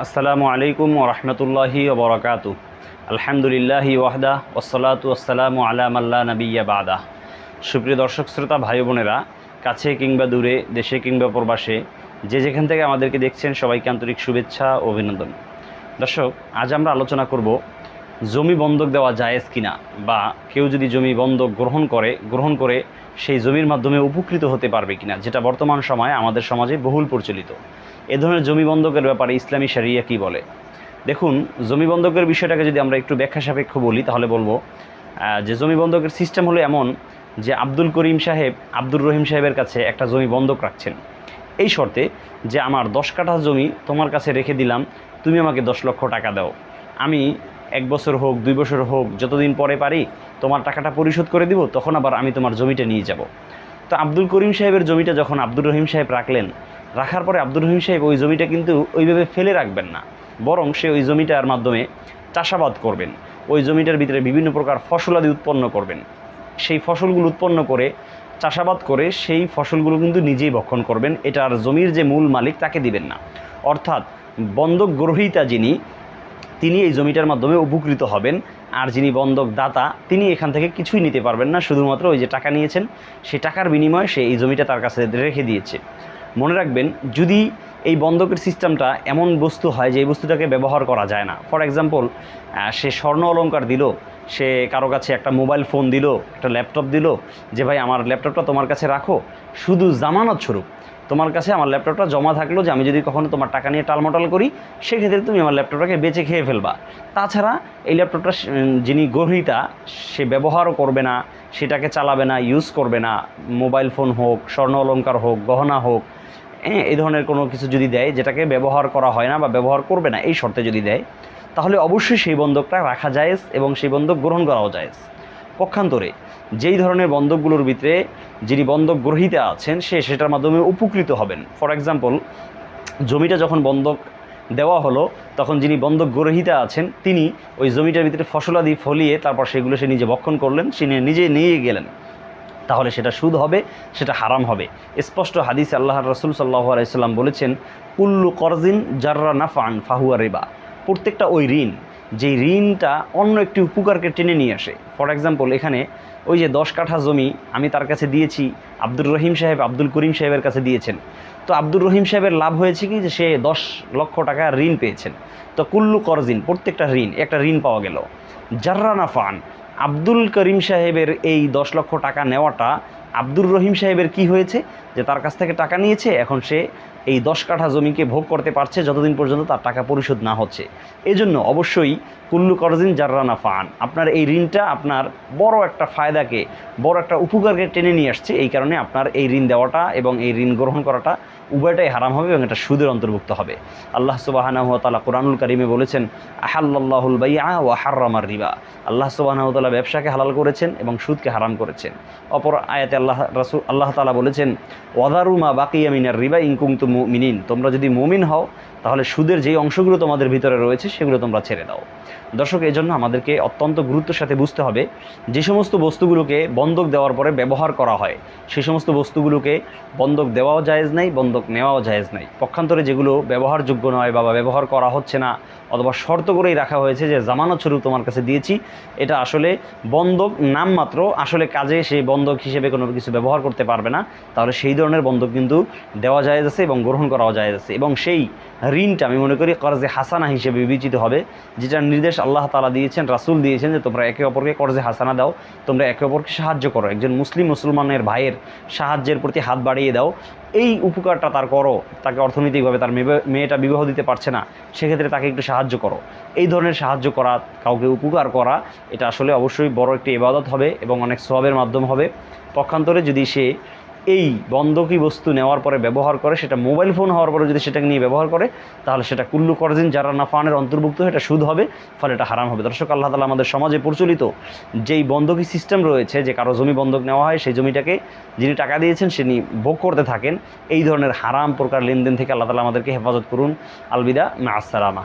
আসসালামু আলাইকুম ওরহমতুল্লাহি ওবরাকাতু আলহামদুলিল্লাহি ওয়াহদা ওসলাতু আসসালামু আলা মাল্লা নবিয়া বাদা। সুপ্রিয় দর্শক, শ্রোতা, ভাই বোনেরা, কাছে কিংবা দূরে, দেশে কিংবা প্রবাসে, যে যেখান থেকে আমাদেরকে দেখছেন, সবাইকে আন্তরিক শুভেচ্ছা অভিনন্দন। দর্শক, আজ আমরা আলোচনা করব জমি বন্ধক দেওয়া জায়েজ কিনা বা কেউ যদি জমি বন্ধক গ্রহণ করে গ্রহণ করে সেই জমির মাধ্যমে উপকৃত হতে পারবে কিনা, যেটা বর্তমান সময়ে আমাদের সমাজে বহুল প্রচলিত। এ ধরনের জমি বন্ধকের ব্যাপারে ইসলামী শরিয়া কি বলে? দেখুন, জমি বন্ধকের বিষয়টাকে যদি আমরা একটু ব্যাখ্যা সাপেক্ষ বলি, তাহলে বলব যে জমি বন্ধকের সিস্টেম হলো এমন যে আব্দুল করিম সাহেব, আব্দুর রহিম সাহেবের কাছে একটা জমি বন্ধক রাখছেন। এই শর্তে যে, আমার দশ কাঠা জমি তোমার কাছে রেখে দিলাম, তুমি আমাকে দশ লক্ষ টাকা দাও। আমি এক বছর হোক, দুই বছর হোক, যতদিন পরে পারি তোমার টাকাটা পরিশোধ করে দিব, তখন আবার আমি তোমার জমিটা নিয়ে যাব। তো আব্দুল করিম সাহেবের জমিটা যখন আব্দুর রহিম সাহেব রাখলেন, রাখার পরে আব্দুর রহিম সাহেব ওই জমিটা কিন্তু ওইভাবে ফেলে রাখবেন না, বরং সে ওই জমিটার মাধ্যমে চাষাবাদ করবেন। ওই জমিটার ভিতরে বিভিন্ন প্রকার ফসলাদি উৎপন্ন করবেন। সেই ফসলগুলো উৎপন্ন করে, চাষাবাদ করে সেই ফসলগুলো কিন্তু নিজেই ভক্ষণ করবেন। এটার জমির যে মূল মালিক তাকে দিবেন না। অর্থাৎ বন্ধক গ্রহীতা যিনি তিনি এই জমিটার মাধ্যমে উপকৃত হবেন। আর যিনি বন্ধক দাতা তিনি এখান থেকে কিছুই নিতে পারবেন না। শুধুমাত্র ওই যে টাকা নিয়েছেন সেই টাকার বিনিময়ে সে এই জমিটা তার কাছে রেখে দিয়েছে। মনে রাখবেন, যদি এই বন্ধকের সিস্টেমটা এমন বস্তু হয় যে এই বস্তুটাকে ব্যবহার করা যায় না। ফর এক্সাম্পল সে স্বর্ণ অলঙ্কার দিল, সে কারও কাছে একটা মোবাইল ফোন দিল, একটা ল্যাপটপ দিল, যে ভাই আমার ল্যাপটপটা তোমার কাছে রাখো। শুধু জামানত স্বরূপ। তোমার কাছে আমার ল্যাপটপটা জমা থাকল যে আমি যদি কখনো তোমার টাকা নিয়ে টালমটাল করি, সেক্ষেত্রে তুমি আমার ল্যাপটপটাকে বেচে খেয়ে ফেলবা। তাছাড়া এই ল্যাপটপটা যিনি গ্রহীতা, সে ব্যবহারও করবে না, সেটাকে চালাবে না ইউজ করবে না। মোবাইল ফোন হোক, স্বর্ণ অলঙ্কার হোক, গহনা হোক হ্যাঁ এই ধরনের কোনো কিছু যদি দেয় যেটাকে ব্যবহার করা হয় না বা ব্যবহার করবে না, এই শর্তে যদি দেয়, তাহলে অবশ্যই সেই বন্ধকটা রাখা জায়েজ এবং সেই বন্ধক গ্রহণ করাও জায়েজ। পক্ষান্তরে। যেই ধরনের বন্ধকগুলোর ভিতরে যিনি বন্ধক গ্রহীতা আছেন, সে সেটার মাধ্যমে উপকৃত হবেন। ফর এক্সাম্পল জমিটা যখন বন্ধক দেওয়া হলো, তখন যিনি বন্ধক গ্রহীতা আছেন, তিনি ওই জমিটার ভিতরে ফসলাদি ফলিয়ে তারপর সেগুলো সে নিজে ভক্ষণ করলেন, সে নিজে নিয়ে গেলেন। তাহলে সেটা সুদ হবে, সেটা হারাম হবে। স্পষ্ট হাদিস আল্লাহ রসুল সাল্লাহ আলাইসাল্লাম বলেছেন, কুল্লু করজিন জাররা নাফান ফাহুয়া রেবা। প্রত্যেকটা ওই ঋণ যেই ঋণটা অন্য একটি উপকারকে টেনে নিয়ে আসে। ফর এক্সাম্পল এখানে ওই যে দশ কাঠা জমি আমি তার কাছে দিয়েছি, আব্দুর রহিম সাহেব আব্দুল করিম সাহেবের কাছে দিয়েছেন। তো আব্দুর রহিম সাহেবের লাভ হয়েছে কি? যে সে দশ লক্ষ টাকা ঋণ পেয়েছেন। তো কুল্লু করজিন, প্রত্যেকটা ঋণ, একটা ঋণ পাওয়া গেল। জাররা ফান আব্দুল করিম সাহেবের এই দশ লক্ষ টাকা নেওয়াটা আব্দুর রহিম সাহেবের কি হয়েছে? যে তার কাছ থেকে টাকা নিয়েছে, এখন সে এই দশ কাঠা জমিকে ভোগ করতে পারছে, যতদিন পর্যন্ত তার টাকা পরিশোধ না হচ্ছে। এজন্য অবশ্যই কুল্লু করজিন জাররানা ফান, আপনার এই ঋণটা আপনার বড় একটা ফায়দাকে, বড় একটা উপকারকে টেনে নিয়ে আসছে। এই কারণে আপনার এই ঋণ দেওয়াটা এবং এই ঋণ গ্রহণ করাটা উভয়টাই হারাম হবে এবং এটা সুদের অন্তর্ভুক্ত হবে। আল্লাহ সুবাহানাহ তালা কোরআনুল কারিমে বলেছেন আহাল্লাহুল বাইয়া ও হার্রামার রিবা। আল্লাহ সুবাহানাহ তালা ব্যবসাকে হালাল করেছেন এবং সুদকে হারাম করেছেন। অপর আয়াতে আল্লাহ রাসুল আল্লাহ তালা বলেছেন ওয়াদারুমা বাকিয়া মিনার রিবা ইনকুম তু মিনিন তোমরা যদি মুমিন হও, তাহলে সুদের যেই অংশগুলো তোমাদের ভিতরে রয়েছে, সেগুলো তোমরা ছেড়ে দাও। দর্শক এই জন্য আমাদেরকে অত্যন্ত গুরুত্বের সাথে বুঝতে হবে, যে সমস্ত বস্তুগুলোকে বন্ধক দেওয়ার পরে ব্যবহার করা হয়, সে সমস্ত বস্তুগুলোকে বন্ধক দেওয়াও জায়েজ নাই বন্ধক নেওয়াও জায়েজ নাই। পক্ষান্তরে যেগুলো ব্যবহারযোগ্য নয় বা ব্যবহার করা হচ্ছে না অথবা শর্ত করেই রাখা হয়েছে যে জামানত স্বরূপ তোমার কাছে দিয়েছি। এটা আসলে বন্ধক নামমাত্র। আসলে কাজে সেই বন্ধক হিসেবে কোনো কিছু ব্যবহার করতে পারবে না। তাহলে সেই ধরনের বন্ধক কিন্তু দেওয়া যায় আছে এবং গ্রহণ করাও যায় আছে। এবং সেই ঋণটা আমি মনে করি কর্জে হাসানা হিসেবে বিবেচিত হবে, যেটার নির্দেশ আল্লাহ তালা দিয়েছেন, রাসুল দিয়েছেন যে তোমরা একে অপরকে কর্জে হাসানা দাও। তোমরা একে অপরকে সাহায্য করো। একজন মুসলিম মুসলমানের ভাইয়ের সাহায্যের প্রতি হাত বাড়িয়ে দাও। এই উপকারটা তার করো, তাকে অর্থনৈতিকভাবে তার মেয়ে- মেয়েটা বিবাহ দিতে পারছে না, সেক্ষেত্রে তাকে একটু সাহায্য করো। এই ধরনের সাহায্য করা, কাউকে উপকার করা, এটা আসলে অবশ্যই বড় একটি ইবাদত হবে এবং অনেক সবের মাধ্যম হবে। পক্ষান্তরে যদি সে এই বন্ধকি বস্তু নেওয়ার পরে ব্যবহার করে, সেটা মোবাইল ফোন হওয়ার পরে যদি সেটাকে নিয়ে ব্যবহার করে, তাহলে সেটা কুল্লু করজিন যারা নাফানের অন্তর্ভুক্ত এটা সুদ হবে, ফলে এটা হারাম হবে। দর্শক, আল্লাহ তালা আমাদের সমাজে প্রচলিত যেই বন্ধকি সিস্টেম রয়েছে, যে কারও জমি বন্ধক নেওয়া হয়, সেই জমিটাকে যিনি টাকা দিয়েছেন সে নি- ভোগ করতে থাকেন, এই ধরনের হারাম প্রকার লেনদেন থেকে আল্লাহ তালা আমাদেরকে হেফাজত করুন। আলবিদা মা আসসালামা